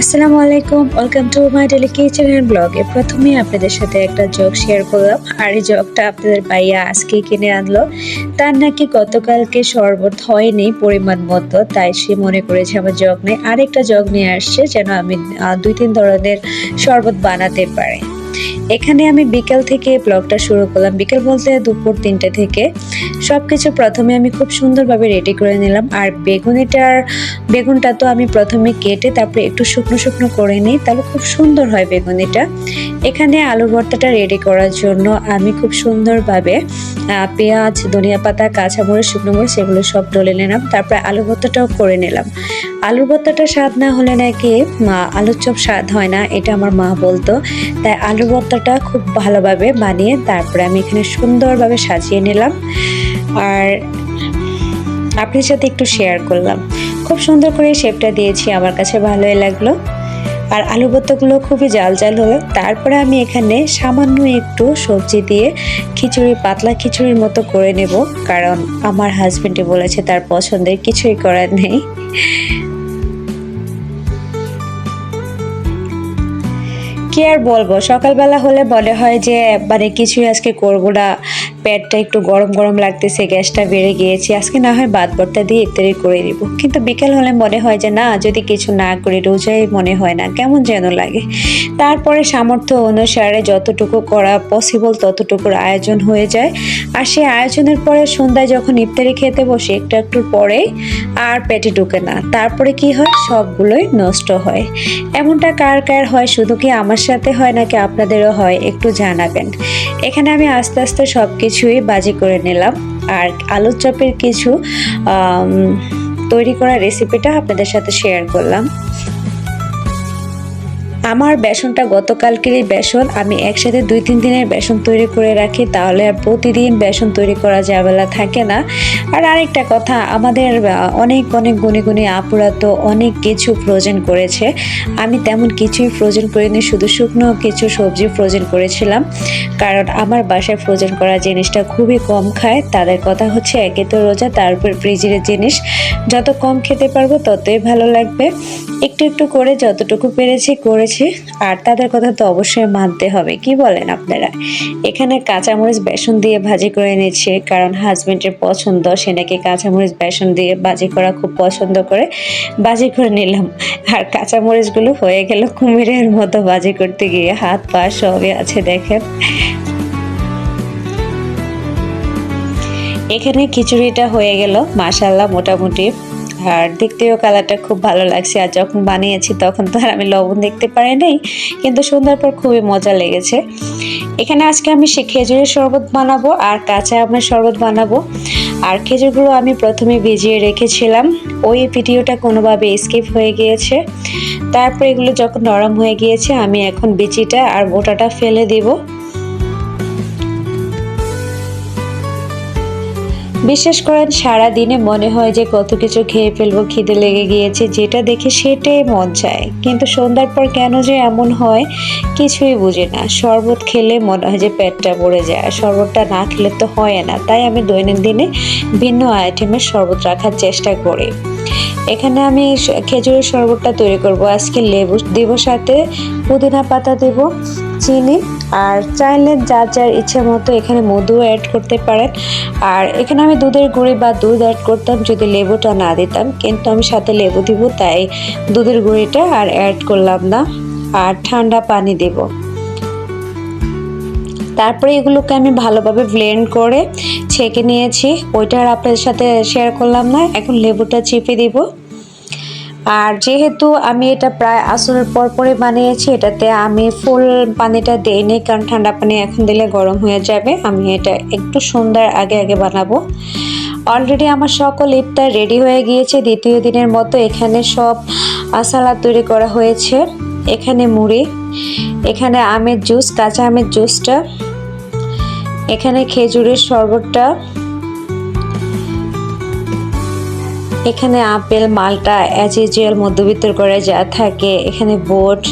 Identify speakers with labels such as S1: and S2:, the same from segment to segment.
S1: আসসালামু আলাইকুম welcome to my daily kitchen and ব্লগে প্রথমেই আপনাদের সাথে একটা জগ শেয়ার করলাম। আর এই জগটা আপনাদের ভাইয়া আজকে কিনে আনলো। তার নাকি গতকালকে শরবত হয়নি পরিমাণ মতো, তাই সে মনে করেছে আমার জগ নেই। আরেকটা জগ নিয়ে আসছে যেন আমি দুই তিন ধরনের শরবত বানাতে পারি। এখানে আমি বিকেল থেকে ব্লগটা শুরু করলাম। বিকেল বলতে দুপুর তিনটে থেকে। সব কিছু প্রথমে আমি খুব সুন্দরভাবে রেডি করে নিলাম। আর বেগুনিটার, বেগুনটা তো আমি প্রথমে কেটে তারপরে একটু শুকনো শুকনো করে নিই, তাহলে খুব সুন্দর হয় বেগুনিটা। এখানে আলু ভর্তাটা রেডি করার জন্য আমি খুব সুন্দরভাবে পেঁয়াজ ধনিয়া পাতা কাঁচামরিচ, শুকনো মরিচ, এগুলো সব ডলে নিলাম, তারপরে আলু ভর্তাটাও করে নিলাম। আলু ভর্তাটা স্বাদ না হলে নাকি আলুর চপ স্বাদ হয় না, এটা আমার মা বলতো। তাই আলু ভর্তাটা খুব ভালোভাবে বানিয়ে তারপরে আমি এখানে সুন্দরভাবে সাজিয়ে নিলাম। আর আপনার সাথে একটু শেয়ার করলাম। খুব সুন্দর করে শেপটা দিয়েছি, আমার কাছে ভালোই লাগল। আর আলু ভর্তাগুলো খুবই জাল জাল হলো। তারপরে আমি এখানে সামান্য একটু সবজি দিয়ে খিচুড়ি, পাতলা খিচুড়ির মতো করে নেব। কারণ আমার হাজবেন্ডে বলেছে তার পছন্দের কিছুই করার নেই। কি আর বলব? সকালবেলা হলে মনে হয় যে মানে কিছুই আজকে করব না। পেটটা একটু গরম গরম লাগতেছে, গ্যাসটা বেড়ে গিয়েছে। আজকে না হয় বাদ ভর্তা দিয়ে ইত্যাদি করে দিব কিন্তু বিকেল হলে মনে হয় যে না, যদি কিছু না করি, রোজাই মনে হয় না। কেমন যেন লাগে। তারপরে সামর্থ্য অনুসারে যতটুকু করা পসিবল ততটুকুর আয়োজন হয়ে যায়। আর সেই আয়োজনের পরে সন্ধ্যায় যখন ইফতারি খেতে বসে, একটু একটু পরে আর পেটে ঢুকে না। তারপরে কি হয়? সবগুলোই নষ্ট হয়। এমনটা কার কার হয়? শুধু কি আমার সাথে হয় নাকি আপনাদেরও হয়? একটু জানাবেন। এখানে আমি আস্তে আস্তে সব কিছুই বাজি করে নিলাম। আর আলুর চপের কিছু তৈরি করা রেসিপিটা আপনাদের সাথে শেয়ার করলাম। আমার বেসনটা গতকালকেরই বেসন, আমি একসাথে দুই তিন দিনের বেসন তৈরি করে রাখি, তাহলে আর প্রতিদিন বেসন তৈরি করা যাবেলা থাকে না। আর আরেকটা কথা, আমাদের অনেক অনেক গুণী গুণী আপুরা তো অনেক কিছু ফ্রোজেন করেছে। আমি তেমন কিছুই ফ্রোজেন করিনি, শুধু শুকনো কিছু সবজি ফ্রোজেন করেছিলাম। কারণ আমার বাসায় ফ্রোজেন করা জিনিসটা খুবই কম খায়। তাদের কথা হচ্ছে, একে তো রোজা তারপর ফ্রিজের জিনিস। যত কম খেতে পারব, ততই ভালো লাগবে। একটু একটু করে যতটুকু পেরেছি, করেছি। আর তাদের কথা তো অবশ্যই মানতে হবে। কি বলেন আপনারা? এখানে কাঁচামরিচ বেসন দিয়ে ভাজি করে নিচ্ছে, কারণ হাজবেন্ডের পছন্দ, সে নাকি কাঁচামরিচ বেসন দিয়ে ভাজি করা খুব পছন্দ করে। ভাজি করে নিলাম। আর কাঁচামরিচগুলো হয়ে গেল কুমিরের মতো ভাজি করতে গিয়ে। হাত পা সবই আছে দেখেন। এখানে খিচুড়িটা হয়ে গেল মাশাল্লাহ মোটামুটি। আর দেখতেও কালারটা খুব ভালো লাগছে। আর যখন বানিয়েছি তখন তো আর আমি লবণ দেখতে পারি নাই, কিন্তু সন্ধ্যার পর খুবই মজা লেগেছে। এখানে আজকে আমি সে খেজুরের শরবত বানাবো আর কাঁচা আমের শরবত বানাবো। আর খেজুরগুলো আমি প্রথমে ভিজিয়ে রেখেছিলাম। ওই ভিডিওটা কোনোভাবে স্কিপ হয়ে গিয়েছে। তারপর এগুলো যখন নরম হয়ে গিয়েছে, আমি এখন বিচিটা আর গোটাটা ফেলে দিব। বিশ্বাস করেন সারা দিনে মনে হয় যে কত কিছু খেয়ে ফেলব, খিদে লেগে গিয়েছে, যেটা দেখে সেটাই মন চায়। কিন্তু সন্ধ্যার পর কেন যে এমন হয়, কিছুই বুঝি না। শরবত খেলে মনে হয় যে পেটটা ভরে যায় শরবতটা না খেলে তো হয় না। তাই আমি দৈনন্দিনে ভিন্ন আইটেমের শরবত রাখার চেষ্টা করি। এখানে আমি খেজুরের শরবতটা তৈরি করব। আজকে লেবু দেব সাথে, পুদিনা পাতা দেব, চিনি আর চাইলে যা যার ইচ্ছে মতো এখানে মধুও অ্যাড করতে পারেন। আর এখানে আমি দুধের গুঁড়ি বা দুধ অ্যাড করতাম যদি লেবুটা না দিতাম। কিন্তু আমি সাথে লেবু দিব, তাই দুধের গুঁড়িটা আর অ্যাড করলাম না। আর ঠান্ডা পানি দেব। তারপরে এগুলোকে আমি ভালোভাবে ব্লেন্ড করে ছেঁকে নিয়েছি। ওইটা আর আপনাদের সাথে শেয়ার করলাম না। এখন লেবুটা চিপে দিব। আর যেহেতু আমি এটা প্রায় আসরের পর পরে বানিয়েছি, এটাতে আমি ফুল পানিটা দেইনি কারণ ঠান্ডা পানি এখন দিলে গরম হয়ে যাবে। আমি এটা একটু সুন্দর আগে আগে বানাবো। অলরেডি আমার সকল ইফতার রেডি হয়ে গিয়েছে। দ্বিতীয় দিনের মতো এখানে সব সালাদ তৈরি করা হয়েছে। এখানে মুড়ি, এখানে আমের জুস কাঁচা আমের জুসটা এখানে খেজুরের শরবতটা এখানে আপেল, মালটা অ্যাজ ইউজুয়াল মধ্যবিত্ত করে যা থাকে, এখানে বোট,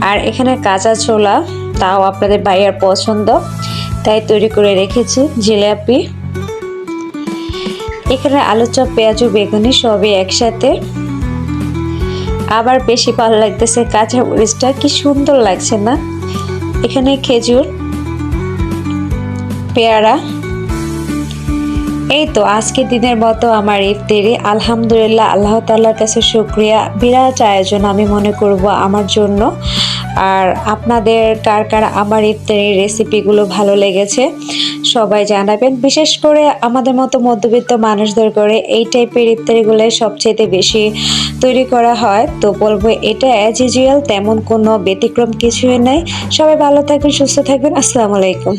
S1: আর এখানে কাঁচা ছোলা, তাও আপনাদের ভাইয়ার পছন্দ। তাই তৈরি করে রেখেছি জিলাপি। এখানে আলু চপ, পেঁয়াজ, বেগুনি সবই একসাথে। আবার বেশি ভালো লাগতেছে কাঁচা মরিচটা, কি সুন্দর লাগছে না? এখানে খেজুর, পেয়ারা এই তো আজকে দিনের মতো আমার ইফতারি। আলহামদুলিল্লাহ, আল্লাহ তাল্লার কাছে শুক্রিয়া। বিরাট আয়োজন আমি মনে করব আমার জন্য। আর আপনাদের কার কার আমার ইফতারির রেসিপিগুলো ভালো লেগেছে, সবাই জানাবেন। বিশেষ করে আমাদের মতো মধ্যবিত্ত মানুষদের করে এই টাইপের ইফতারিগুলো সবচেয়ে বেশি তৈরি করা হয়। তো বলব, এটা অ্যাজ ইউজুয়াল তেমন কোনো ব্যতিক্রম কিছুই নেই। সবাই ভালো থাকবেন, সুস্থ থাকবেন। আসসালামু আলাইকুম।